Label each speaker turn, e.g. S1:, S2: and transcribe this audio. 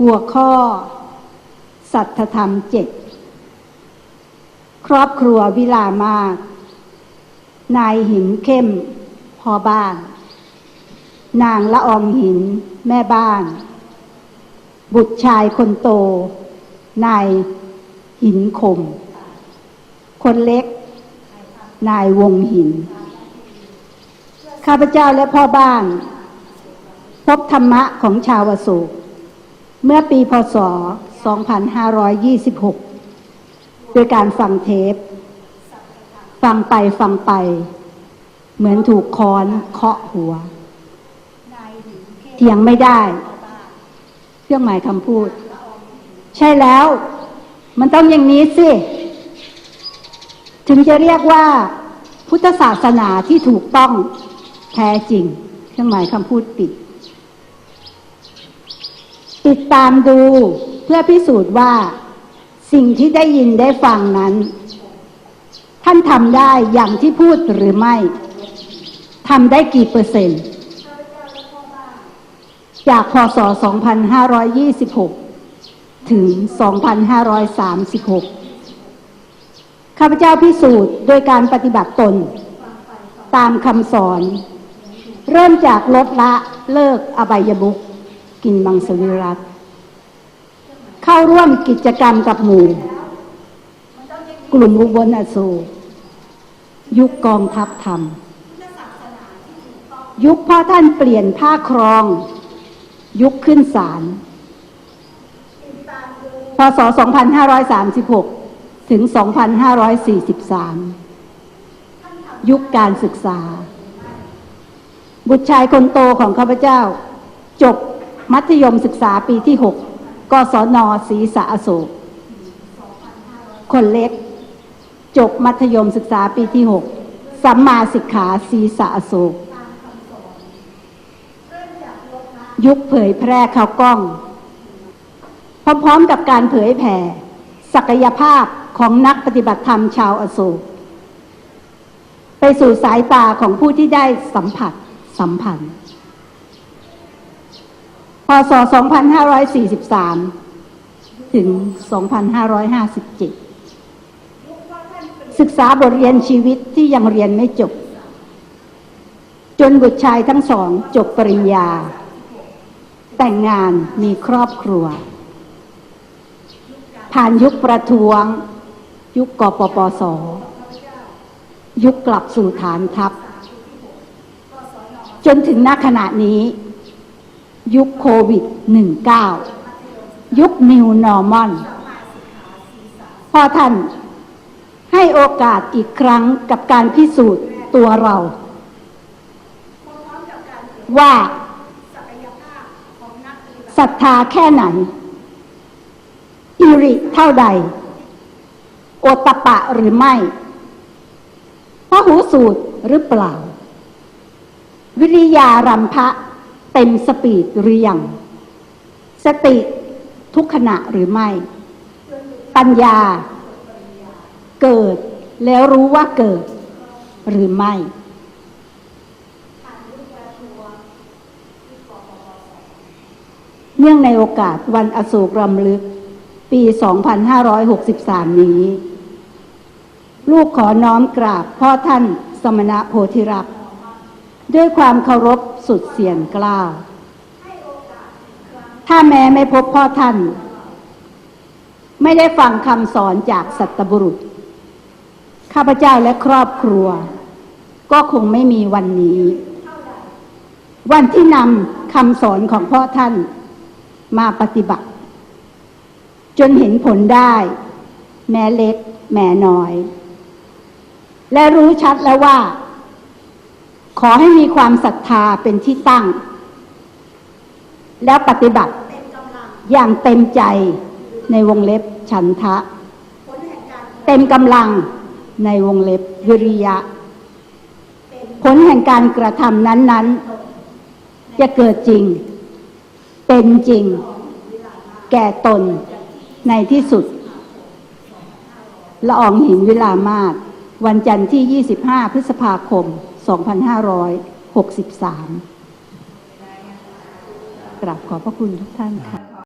S1: หัวข้อ สัทธธรรมเจ็ดครอบครัววิลามาก นายหินเข้มพ่อบ้าน นางละอองหินแม่บ้าน บุตรชายคนโต นายหินคม คนเล็ก นายวงหิน ข้าพเจ้าและพ่อบ้าน พบธรรมะของชาวอโศก เมื่อปีพศ 2526 โดยการฟังเทป ฟังไปฟังไป เหมือนถูกค้อนเคาะหัว เถียงไม่ได้ เครื่องหมายคำพูด ใช่แล้ว มันต้องอย่างนี้สิ ถึงจะเรียกว่า พุทธศาสนาที่ถูกต้องแท้จริง เครื่องหมายคำพูดปิด ติดตามดูเพื่อพิสูจน์ว่า สิ่งที่ได้ยินได้ฟังนั้น ท่านทำได้อย่างที่พูดหรือไม่ทำได้กี่เปอร์เซ็นต์ จากพศ 2526 ถึง 2536 ข้าพเจ้าพิสูจน์โดยการปฏิบัติตน ตามคำสอน เริ่มจากลดละเลิกอบายมุกกินมังสวิรัต เข้าร่วมกิจกรรมกับหมู่ กลุ่มอุบลอโศกยุคกองทัพธรรม ยุคพ่อท่านเปลี่ยนผ้าครอง ยุคขึ้นศาลพศ 2536 ถึง 2543 ยุคการศึกษา บุตรชายคนโตของข้าพเจ้า จบมัธยมศึกษาปีที่ 6 กศนศรีสะอโศกคนเล็ก จบมัธยมศึกษาปีที่6สัมมาสิกขาศรีสะอโศกยุคเผยแพร่ข่าวกล้อง พร้อมๆกับการเผยแผ่ ศักยภาพของนักปฏิบัติธรรมชาวอโศกไปสู่สายตาของผู้ที่ได้สัมผัสสัมพันธ์ ศ 2543 ถึง 2557 ศึกษาบทเรียนชีวิตที่ยังเรียนไม่จบ จนบุตรชายทั้งสองจบปริญญา แต่งงานมีครอบครัว ผ่านยุคประท้วง ยุคกปปส ยุคกลับสู่ฐานทัพ จนถึงณขณะนี้ ยุคโควิด 19 ยุค New Normal พอท่านให้โอกาสอีกครั้งกับการพิสูจน์ตัวเรา ว่าศรัทธาแค่ไหน อิริเท่าใด โอตตะปะหรือไม่พระหูสูตรหรือเปล่า วิริยารำพะ เต็มสปีดหรือยัง สติทุกขณะหรือไม่ ปัญญาเกิดแล้วรู้ว่าเกิดหรือไม่ เนื่องในโอกาสวันอโศกรำลึก ปี 2563 นี้ ลูกขอน้อมกราบพ่อท่านสมณะโพธิรักษ์ ด้วยความเคารพสุดเสียงกล้าว ถ้าแม้ไม่พบพ่อท่าน ไม่ได้ฟังคำสอนจากสัตบุรุษ ข้าพเจ้าและครอบครัว ก็คงไม่มีวันนี้ วันที่นำคำสอนของพ่อท่านมาปฏิบัติ จนเห็นผลได้ แม้เล็กแม้น้อย และรู้ชัดแล้วว่า ขอให้มีความศรัทธาเป็นที่ตั้ง แล้วปฏิบัติอย่างเต็มใจในวงเล็บฉันทะ เต็มกำลังในวงเล็บวิริยะ ผลแห่งการกระทำนั้น ๆ จะเกิดจริง เป็นจริง แก่ตนในที่สุด ละอองหินวิลามาศวันจันทร์ที่ 25 พฤษภาคม 2563 กราบขอบพระคุณทุกท่านค่ะ